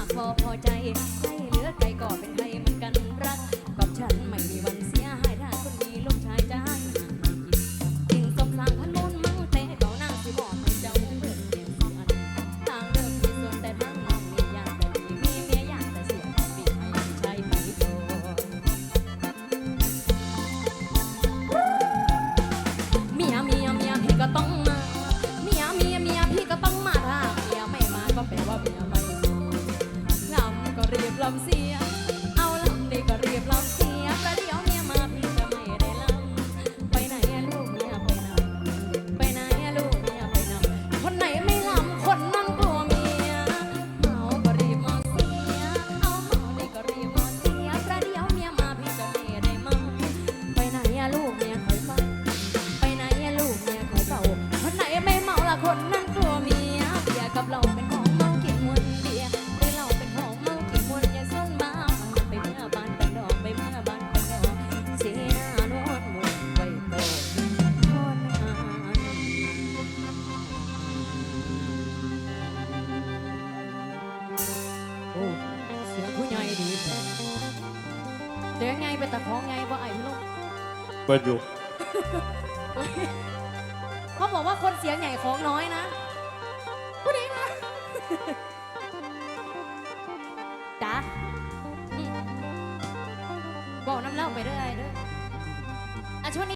ากพอพอใจให้เหลือใจก็เป็นไทยเหมือนกันรักกับฉันไม่มีวันเสียหายถ้าคนมีลูกชายจะให้กินสมสางพันมูลมั่งเตะเก่านางสิบอกให้จ้เลินทางเลิกมีส่วนแต่ทางนองมีอาต่มีมีเมียแต่เสียปีกให้ใช้ปีโตเมียเมียเมียพี่ก็ต้องมาเมียเมียเมียพี่ก็ต้องมาถ้าเมียไม่มาก็แปลว่าเมียมาำเสีอาลำด้ก็รีบลำเสียประเดี๋ยวเมียมาพี่ก็ไม่ได้ลำไปไหนลูกเมียไปนไปไหนลูกเมียไปนคนไหนไม่ลำคนนั้นกลัวเมียเอาก็รีบมาเสีย เอาเมาด้ก็รีบมาเสียประเดี๋ยวเมียมาพี่ก็ไม่ได้มาไปไหนลูกเมียคอฝ้าไปไหนลูกเมียคอเฝ้าคนไหนไม่เมาละคนนั้นกลัวเมียเบียกับเรา เสียงผู้ใหญ่ดีเดี๋ยวไงไปตะของไงว่าไอ้พี่ลูกเปิดอยู่ เขาบอกว่าคนเสียงใหญ่ของน้อยนะผู้ใดนะจ้าบอกน้ำเล่าไปเรื่อยเรื่อย